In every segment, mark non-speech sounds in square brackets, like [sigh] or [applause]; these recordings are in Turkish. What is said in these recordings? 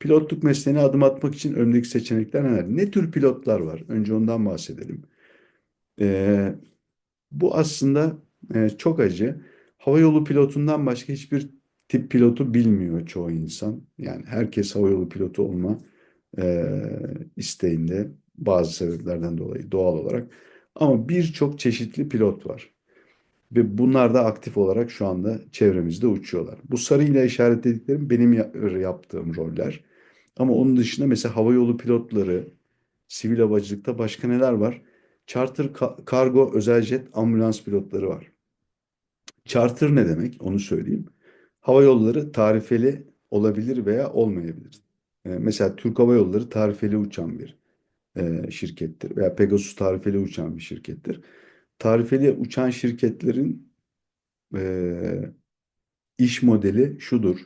Pilotluk mesleğine adım atmak için önündeki seçenekler neler? Ne tür pilotlar var? Önce ondan bahsedelim. Ee, bu aslında e, çok acı. Havayolu pilotundan başka hiçbir tip pilotu bilmiyor çoğu insan. Yani herkes havayolu pilotu olma e, isteğinde bazı sebeplerden dolayı doğal olarak. Ama birçok çeşitli pilot var. Ve bunlar da aktif olarak şu anda çevremizde uçuyorlar. Bu sarıyla işaretlediklerim benim yaptığım roller. Ama onun dışında mesela havayolu pilotları, sivil havacılıkta başka neler var? Charter, kargo, özel jet, ambulans pilotları var. Charter ne demek? Onu söyleyeyim. Hava yolları tarifeli olabilir veya olmayabilir. Ee, mesela Türk Hava Yolları tarifeli uçan bir e, şirkettir veya Pegasus tarifeli uçan bir şirkettir. Tarifeli uçan şirketlerin e, iş modeli şudur.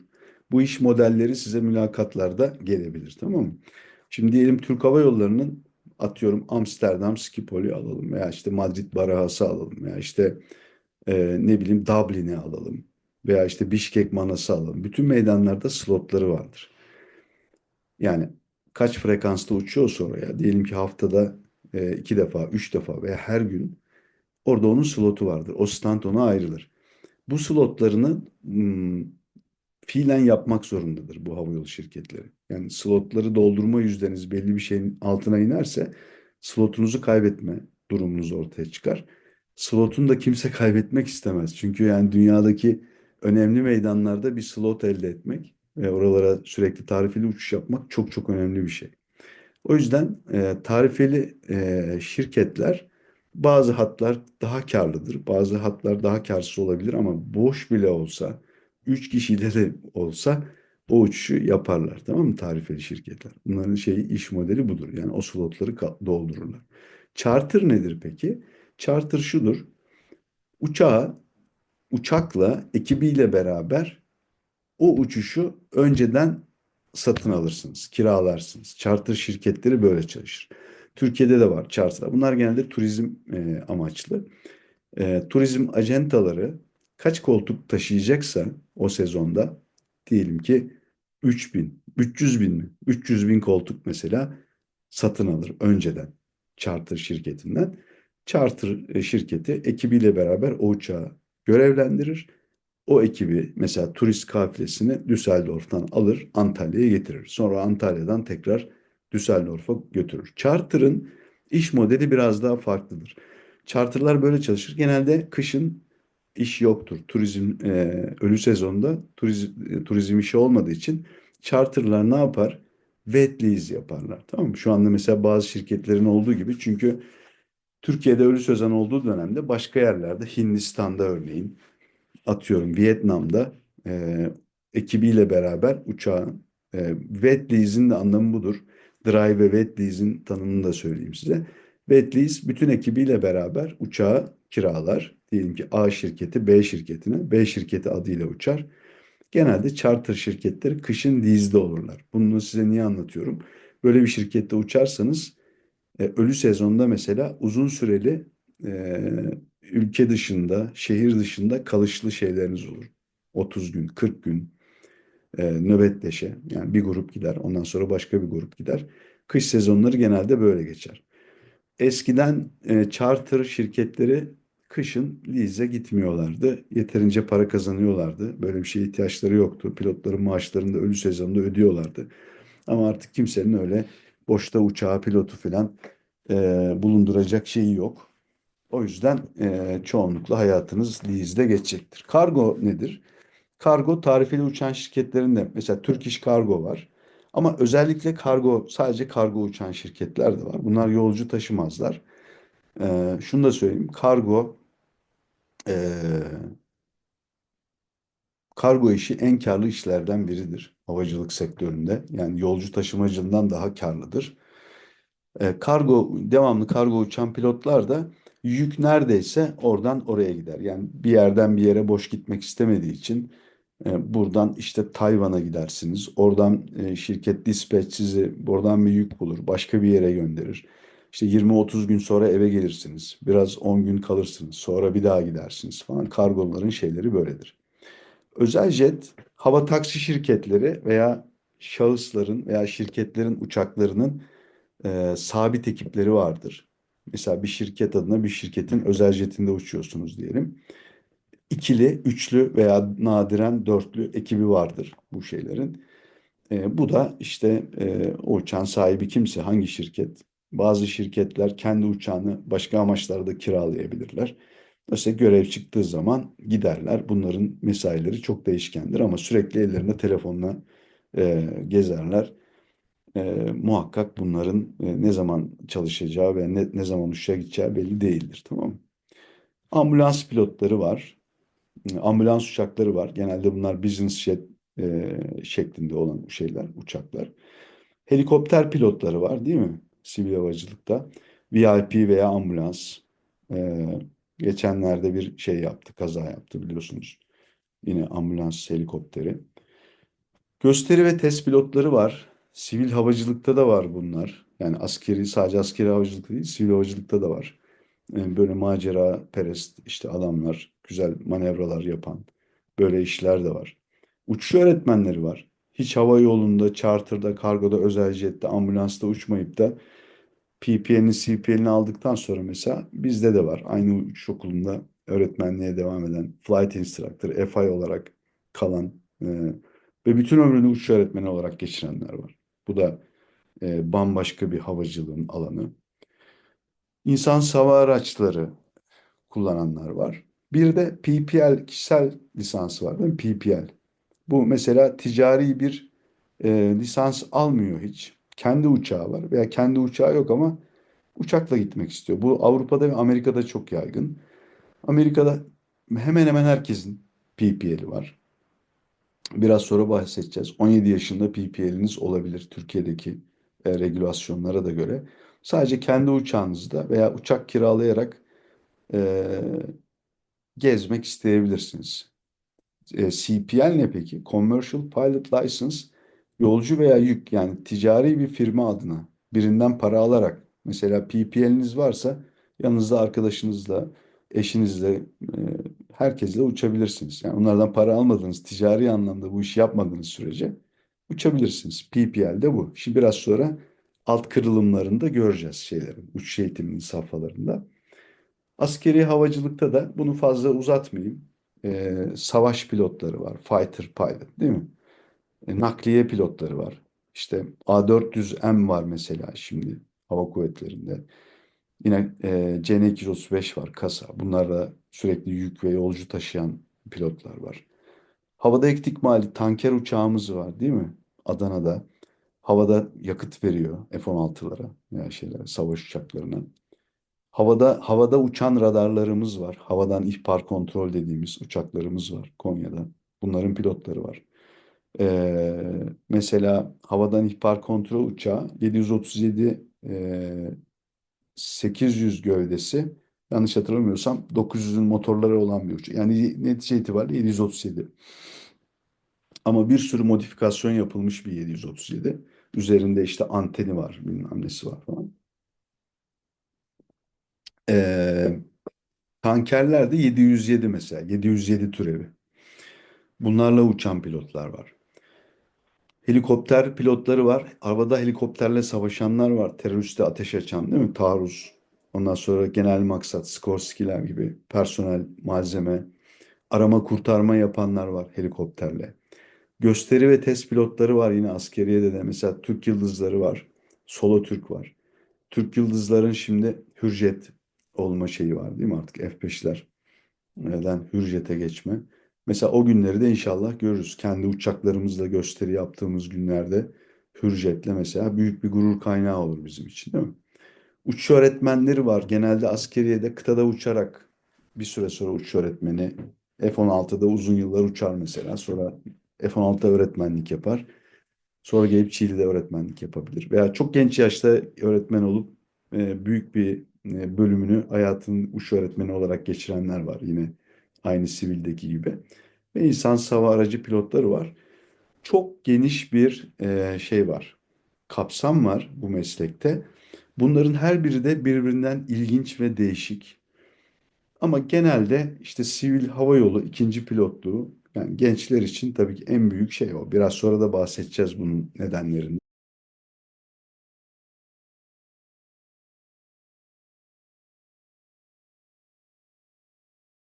Bu iş modelleri size mülakatlarda gelebilir tamam mı? Şimdi diyelim Türk Hava Yolları'nın atıyorum Amsterdam Schiphol'i alalım veya işte Madrid Barajas alalım veya işte e, ne bileyim Dublin'i alalım veya işte Bişkek Manas'ı alalım. Bütün meydanlarda slotları vardır. Yani kaç frekansta uçuyorsa oraya diyelim ki haftada e, iki defa, üç defa veya her gün orada onun slotu vardır. O stand ona ayrılır. Bu slotlarını hmm, fiilen yapmak zorundadır bu havayolu şirketleri. Yani slotları doldurma yüzdeniz belli bir şeyin altına inerse slotunuzu kaybetme durumunuz ortaya çıkar. Slotunu da kimse [laughs] kaybetmek istemez. Çünkü yani dünyadaki önemli meydanlarda bir slot elde etmek ve oralara sürekli tarifeli uçuş yapmak çok çok önemli bir şey. O yüzden e, tarifeli e, şirketler bazı hatlar daha karlıdır, bazı hatlar daha karsız olabilir ama boş bile olsa, 3 kişiyle de olsa o uçuşu yaparlar. Tamam mı tarifeli şirketler? Bunların şeyi iş modeli budur. Yani o slotları doldururlar. Charter nedir peki? Charter şudur. Uçağa uçakla ekibiyle beraber o uçuşu önceden satın alırsınız, kiralarsınız. Charter şirketleri böyle çalışır. Türkiye'de de var charter. Bunlar genelde turizm e, amaçlı. E, turizm acentaları kaç koltuk taşıyacaksa o sezonda diyelim ki 3000, 300 bin mi? 300 bin koltuk mesela satın alır önceden charter şirketinden. Charter e, şirketi ekibiyle beraber o uçağı görevlendirir. O ekibi mesela turist kafilesini Düsseldorf'tan alır Antalya'ya getirir. Sonra Antalya'dan tekrar Düsseldorf'a götürür. Charter'ın iş modeli biraz daha farklıdır. Charter'lar böyle çalışır. Genelde kışın iş yoktur. Turizm e, ölü sezonda turizm, e, turizm işi olmadığı için charter'lar ne yapar? Wet lease yaparlar. Tamam mı? Şu anda mesela bazı şirketlerin olduğu gibi çünkü Türkiye'de ölü sezon olduğu dönemde başka yerlerde Hindistan'da örneğin atıyorum Vietnam'da e, ekibiyle beraber uçağın e, wet lease'in de anlamı budur. Dry ve wet tanımını da söyleyeyim size. Wet bütün ekibiyle beraber uçağı kiralar. Diyelim ki A şirketi B şirketine, B şirketi adıyla uçar. Genelde charter şirketleri kışın lease'de olurlar. Bunu size niye anlatıyorum? Böyle bir şirkette uçarsanız e, ölü sezonda mesela uzun süreli e, ülke dışında, şehir dışında kalışlı şeyleriniz olur. 30 gün, 40 gün e, nöbetleşe. Yani bir grup gider, ondan sonra başka bir grup gider. Kış sezonları genelde böyle geçer. Eskiden e, charter şirketleri kışın lize gitmiyorlardı. Yeterince para kazanıyorlardı. Böyle bir şeye ihtiyaçları yoktu. Pilotların maaşlarını da ölü sezonunda ödüyorlardı. Ama artık kimsenin öyle boşta uçağı, pilotu falan e, bulunduracak şeyi yok. O yüzden e, çoğunlukla hayatınız lease'de geçecektir. Kargo nedir? Kargo tarifeli uçan şirketlerinde mesela Türk İş Kargo var. Ama özellikle kargo sadece kargo uçan şirketler de var. Bunlar yolcu taşımazlar. E, şunu da söyleyeyim. Kargo e, kargo işi en karlı işlerden biridir havacılık sektöründe. Yani yolcu taşımacılığından daha karlıdır. E, kargo devamlı kargo uçan pilotlar da yük neredeyse oradan oraya gider. Yani bir yerden bir yere boş gitmek istemediği için buradan işte Tayvan'a gidersiniz. Oradan e, şirket dispatch sizi buradan bir yük bulur. Başka bir yere gönderir. İşte 20-30 gün sonra eve gelirsiniz. Biraz 10 gün kalırsınız. Sonra bir daha gidersiniz falan. Kargoların şeyleri böyledir. Özel jet, hava taksi şirketleri veya şahısların veya şirketlerin uçaklarının e, sabit ekipleri vardır. Mesela bir şirket adına bir şirketin özel jetinde uçuyorsunuz diyelim. İkili, üçlü veya nadiren dörtlü ekibi vardır bu şeylerin. E, bu da işte e, o uçağın sahibi kimse, hangi şirket? Bazı şirketler kendi uçağını başka amaçlarda kiralayabilirler. Mesela görev çıktığı zaman giderler. Bunların mesaileri çok değişkendir ama sürekli ellerinde telefonla e, gezerler. E, muhakkak bunların e, ne zaman çalışacağı ve ne, ne zaman uçuşa gideceği belli değildir. Tamam mı? Ambulans pilotları var. Ambulans uçakları var. Genelde bunlar business jet e, şeklinde olan şeyler, uçaklar. Helikopter pilotları var değil mi? Sivil havacılıkta. VIP veya ambulans. E, geçenlerde bir şey yaptı, kaza yaptı biliyorsunuz. Yine ambulans helikopteri. Gösteri ve test pilotları var. Sivil havacılıkta da var bunlar. Yani askeri, sadece askeri havacılıkta değil, sivil havacılıkta da var. Yani böyle macera perest işte adamlar, güzel manevralar yapan böyle işler de var. Uçuş öğretmenleri var. Hiç hava yolunda, charter'da, kargoda, özel jette, ambulansta uçmayıp da PPL'ini, CPL'ini aldıktan sonra mesela bizde de var. Aynı uçuş okulunda öğretmenliğe devam eden flight instructor, FI olarak kalan e, ve bütün ömrünü uçuş öğretmeni olarak geçirenler var. Bu da e, bambaşka bir havacılığın alanı. İnsan hava araçları kullananlar var. Bir de PPL kişisel lisansı var değil mi? PPL. Bu mesela ticari bir e, lisans almıyor hiç. Kendi uçağı var veya kendi uçağı yok ama uçakla gitmek istiyor. Bu Avrupa'da ve Amerika'da çok yaygın. Amerika'da hemen hemen herkesin PPL'i var. Biraz sonra bahsedeceğiz. 17 yaşında PPL'iniz olabilir Türkiye'deki e, regülasyonlara da göre. Sadece kendi uçağınızda veya uçak kiralayarak e, gezmek isteyebilirsiniz. E, CPL ne peki? Commercial Pilot License yolcu veya yük yani ticari bir firma adına birinden para alarak mesela PPL'iniz varsa yanınızda arkadaşınızla, eşinizle, e, herkesle uçabilirsiniz. Yani onlardan para almadığınız, ticari anlamda bu işi yapmadığınız sürece uçabilirsiniz. PPL de bu. Şimdi biraz sonra alt kırılımlarında göreceğiz şeylerin, uçuş eğitiminin safhalarında. Askeri havacılıkta da bunu fazla uzatmayayım. Ee, savaş pilotları var, fighter pilot değil mi? E, nakliye pilotları var. İşte A400M var mesela şimdi hava kuvvetlerinde. Yine e, CN-235 var kasa. Bunlarla sürekli yük ve yolcu taşıyan pilotlar var. Havada ektikmali tanker uçağımız var değil mi? Adana'da. Havada yakıt veriyor F-16'lara veya şeyler savaş uçaklarına. Havada havada uçan radarlarımız var. Havadan ihbar kontrol dediğimiz uçaklarımız var Konya'da. Bunların pilotları var. Ee, mesela havadan ihbar kontrol uçağı 737 e, 800 gövdesi yanlış hatırlamıyorsam 900'ün motorları olan bir uçak. Yani netice itibariyle 737. Ama bir sürü modifikasyon yapılmış bir 737. Üzerinde işte anteni var, bilmem nesi var falan. Ee, tankerler de 707 mesela. 707 türevi. Bunlarla uçan pilotlar var. Helikopter pilotları var. Havada helikopterle savaşanlar var. Teröriste ateş açan değil mi? Taarruz. Ondan sonra genel maksat, Skorsky'ler gibi personel, malzeme, arama kurtarma yapanlar var helikopterle. Gösteri ve test pilotları var yine askeriyede de. Mesela Türk Yıldızları var. Solo Türk var. Türk Yıldızların şimdi Hürjet olma şeyi var değil mi artık F5'ler. Neden Hürjet'e geçme. Mesela o günleri de inşallah görürüz. Kendi uçaklarımızla gösteri yaptığımız günlerde Hürjet'le mesela büyük bir gurur kaynağı olur bizim için değil mi? Uçuş öğretmenleri var. Genelde askeriyede kıtada uçarak bir süre sonra uçuş öğretmeni F-16'da uzun yıllar uçar mesela. Sonra F-16'da öğretmenlik yapar. Sonra gelip Çiğli'de öğretmenlik yapabilir. Veya çok genç yaşta öğretmen olup e, büyük bir e, bölümünü hayatın uçuş öğretmeni olarak geçirenler var. Yine aynı sivildeki gibi. Ve insan hava aracı pilotları var. Çok geniş bir e, şey var. Kapsam var bu meslekte. Bunların her biri de birbirinden ilginç ve değişik. Ama genelde işte sivil hava yolu ikinci pilotluğu yani gençler için tabii ki en büyük şey o. Biraz sonra da bahsedeceğiz bunun nedenlerinden.